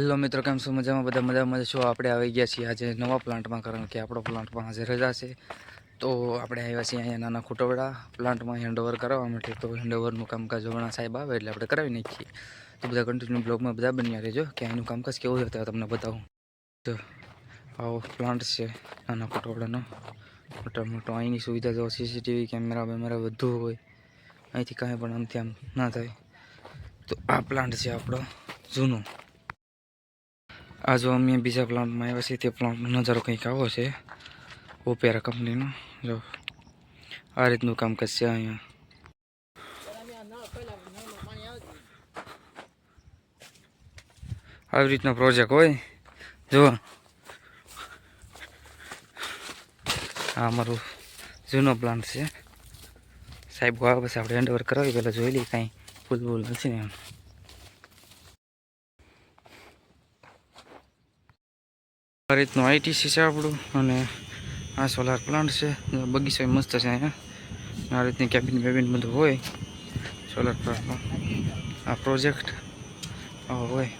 Hello મિત્રો, કેમ છો? મજામાં? બધા મજામાં છો? આપણે આવી ગયા છીએ આજે નવા પ્લાન્ટમાં, કારણ કે આપણો પ્લાન્ટમાં આજે રજા છે. તો આપણે આવ્યા છીએ અહીંયા નાના ખોટોવડા પ્લાન્ટમાં હેન્ડઓવર કરાવવા માટે. તો હેન્ડઓવરનું કામકાજ હમણાં સાહેબ આવે એટલે આપણે કરાવી નાખીએ. તો બધા કન્ટિન્યુ બ્લોગમાં બધા બન્યા રહેજો. કે અહીંનું કામકાજ કેવું છે તે તમને બતાવું. તો આવો પ્લાન્ટ છે નાના ખોટોવડાનો. મોટા મોટો અહીંની સુવિધા જો સીસીટીવી કેમેરા બેમેરા બધું હોય. અહીંથી કાંઈ પણ આમથી આમ ના થાય. તો આ પ્લાન્ટ છે આપણો જૂનો. આ જો અમે બીજા પ્લાન્ટમાં આવ્યા છીએ તે પ્લાન્ટનો નજારો કંઈક આવો છે ઓપેરા કંપનીનો જો આ રીતનું કામકાજ છે અહીંયા આવી રીતનો પ્રોજેક્ટ હોય જુઓ આ અમારું જૂનો પ્લાન્ટ છે સાહેબ આવે પછી આપણે હેન્ડઓવર કરાવી પહેલાં જોઈ લઈએ કાંઈ ફૂલ ફૂલ નથી ને એમ આ રીતનું આઈટીસી છે આપણું અને આ સોલાર પ્લાન્ટ છે. બગીચો મસ્ત છે અહીંયા. આ રીતની કેબિન બેબિન બધું હોય. સોલાર પ્લાન્ટમાં આ પ્રોજેક્ટ હોય.